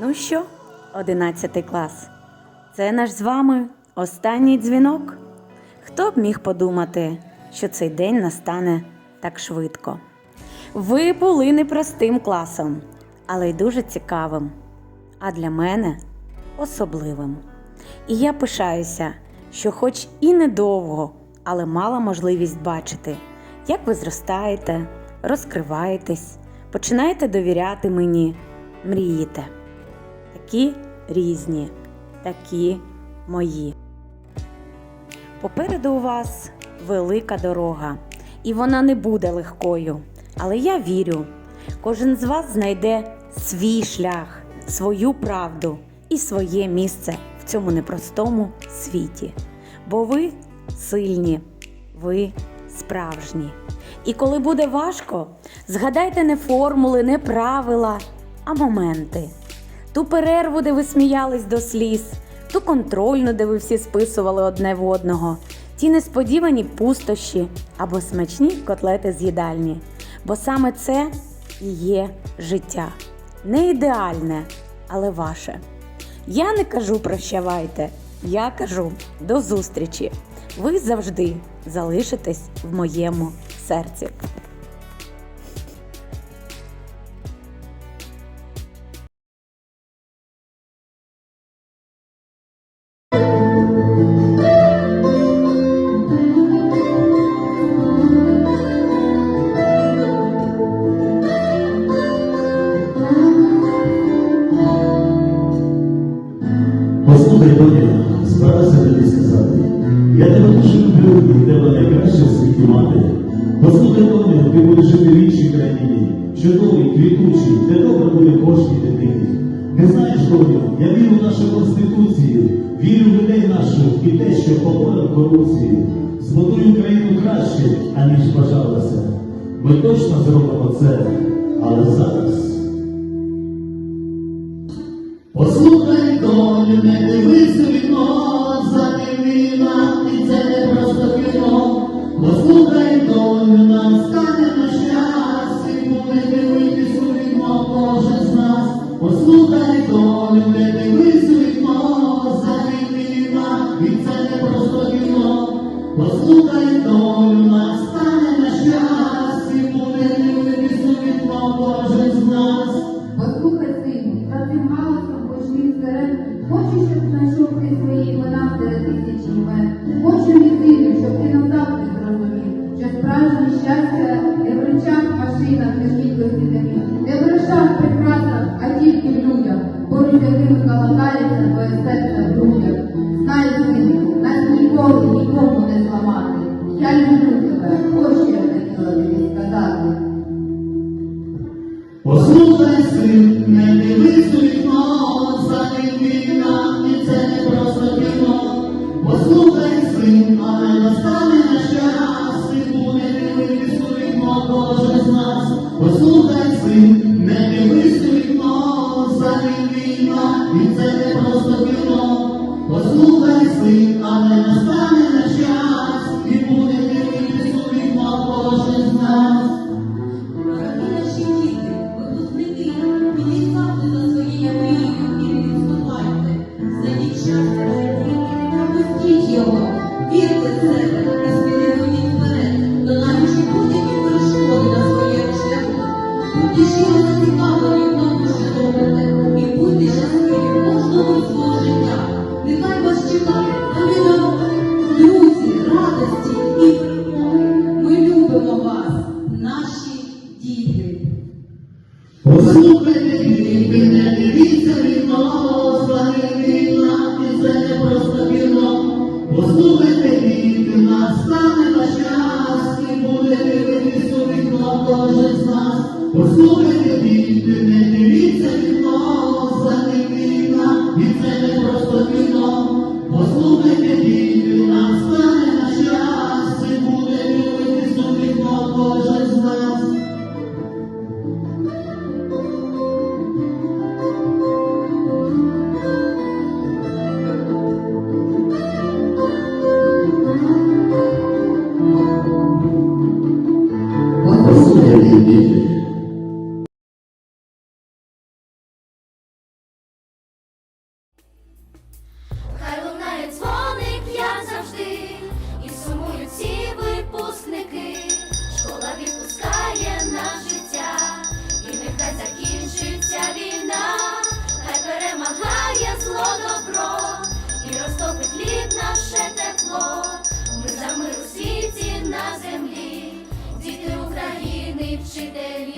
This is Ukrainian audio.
Ну що, одинадцятий клас, це наш з вами останній дзвінок. Хто б міг подумати, що цей день настане так швидко? Ви були непростим класом, але й дуже цікавим, а для мене особливим. І я пишаюся, що, хоч і недовго, але мала можливість бачити, як ви зростаєте, розкриваєтесь, починаєте довіряти мені, мрієте такі різні, такі мої. Попереду у вас велика дорога, і вона не буде легкою. Але я вірю, кожен з вас знайде свій шлях, свою правду і своє місце в цьому непростому світі. Бо ви сильні, ви справжні. І коли буде важко, згадайте не формули, не правила, а моменти ту перерву, де ви сміялись до сліз, ту контрольну, де ви всі списували одне в одного, ті несподівані пустощі або смачні котлети з їдальні. Бо саме це і є життя. Не ідеальне, але ваше. Я не кажу прощавайте, я кажу до зустрічі. Ви завжди залишитесь в моєму серці. Тоня, ти будеш жити в іншій країні, чудовій, квітучій, де добре буде кожній дитині. Не знаєш, Тоня, я вірю в нашу конституцію, вірю в людей наших і те, що поборем корупцію. Збудуємо країну краще, аніж бажалося. Ми точно зробимо це, але зараз. Послухай, Послухай, долю, не дивись вікно, за війна, і це не просто кіно. Послухай, долю, Боже з нас, послухай син, не дивись вікно, замін війна, і це не просто кіно. Послухай син, не настане на час, і буде дивитись у вікно, Боже з нас. Дорогі наші діти. Послухай. te delícia.